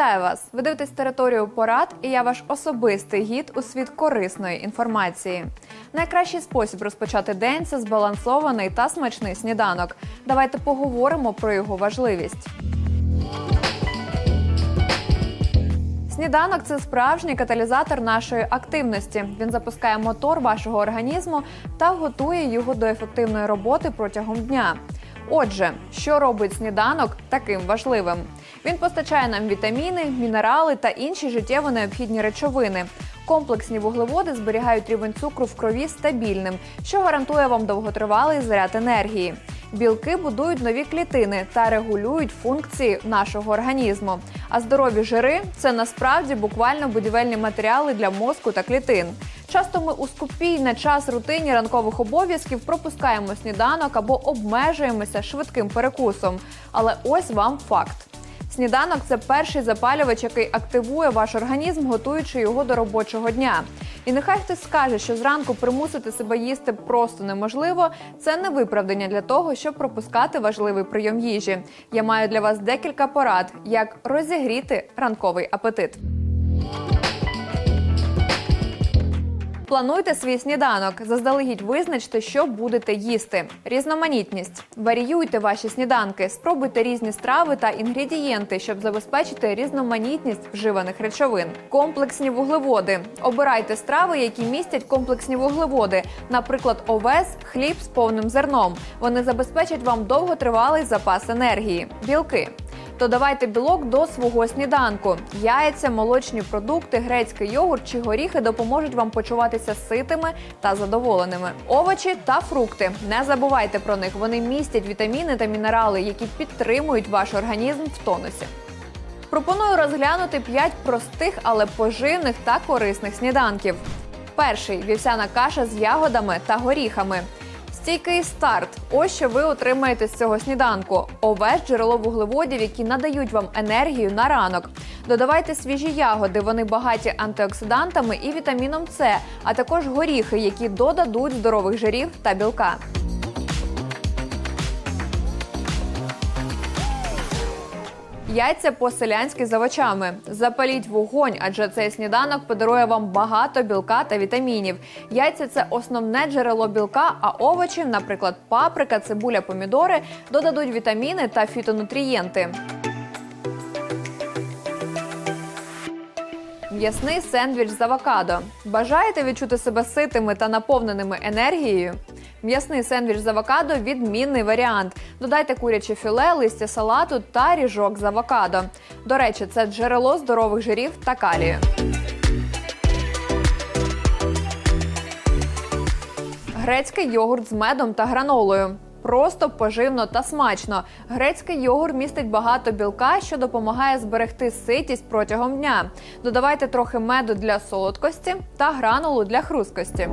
Вітаю вас! Ви дивитесь територію порад, і я ваш особистий гід у світ корисної інформації. Найкращий спосіб розпочати день це збалансований та смачний сніданок. Давайте поговоримо про його важливість. Сніданок це справжній каталізатор нашої активності. Він запускає мотор вашого організму та готує його до ефективної роботи протягом дня. Отже, що робить сніданок таким важливим? Він постачає нам вітаміни, мінерали та інші життєво необхідні речовини. Комплексні вуглеводи зберігають рівень цукру в крові стабільним, що гарантує вам довготривалий заряд енергії. Білки будують нові клітини та регулюють функції нашого організму. А здорові жири це насправді буквально будівельні матеріали для мозку та клітин. Часто ми у скупій на час рутині ранкових обов'язків пропускаємо сніданок або обмежуємося швидким перекусом. Але ось вам факт. Сніданок це перший запалювач, який активує ваш організм, готуючи його до робочого дня. І нехай хтось скаже, що зранку примусити себе їсти просто неможливо. Це не виправдання для того, щоб пропускати важливий прийом їжі. Я маю для вас декілька порад, як розігріти ранковий апетит. Плануйте свій сніданок. Заздалегідь визначте, що будете їсти. Різноманітність. Варіюйте ваші сніданки, спробуйте різні страви та інгредієнти, щоб забезпечити різноманітність вживаних речовин. Комплексні вуглеводи. Обирайте страви, які містять комплексні вуглеводи, наприклад, овес, хліб з повним зерном. Вони забезпечать вам довготривалий запас енергії. Білки. Додавайте білок до свого сніданку. Яйця, молочні продукти, грецький йогурт чи горіхи допоможуть вам почуватися ситими та задоволеними. Овочі та фрукти. Не забувайте про них. Вони містять вітаміни та мінерали, які підтримують ваш організм в тонусі. Пропоную розглянути 5 простих, але поживних та корисних сніданків. Перший вівсяна каша з ягодами та горіхами. Стійкий старт. Ось що ви отримаєте з цього сніданку. Овець джерело вуглеводів, які надають вам енергію на ранок. Додавайте свіжі ягоди, вони багаті антиоксидантами і вітаміном С, а також горіхи, які додадуть здорових жирів та білка. Яйця по-селянськи з овочами. Запаліть вогонь, адже цей сніданок подарує вам багато білка та вітамінів. Яйця це основне джерело білка, а овочі, наприклад, паприка, цибуля, помідори, додадуть вітаміни та фітонутрієнти. М'ясний сендвіч з авокадо. Бажаєте відчути себе ситими та наповненими енергією? М'ясний сендвіч з авокадо відмінний варіант. Додайте куряче філе, листя салату та ріжок з авокадо. До речі, це джерело здорових жирів та калію. Грецький йогурт з медом та гранолою. Просто поживно та смачно. Грецький йогурт містить багато білка, що допомагає зберегти ситість протягом дня. Додавайте трохи меду для солодкості та гранулу для хрусткості.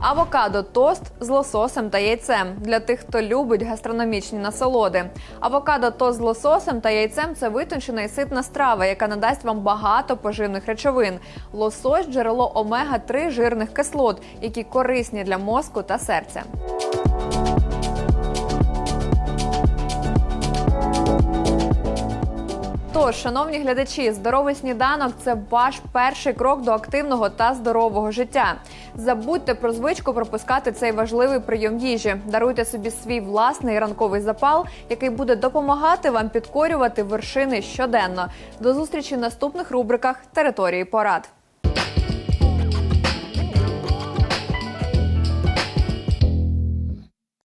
Авокадо тост з лососем та яйцем для тих, хто любить гастрономічні насолоди. Авокадо тост з лососем та яйцем це витончена і ситна страва, яка надасть вам багато поживних речовин. Лосось джерело омега 3 жирних кислот, які корисні для мозку та серця. Шановні глядачі, здоровий сніданок це ваш перший крок до активного та здорового життя. Забудьте про звичку пропускати цей важливий прийом їжі. Даруйте собі свій власний ранковий запал, який буде допомагати вам підкорювати вершини щоденно. До зустрічі в наступних рубриках території порад.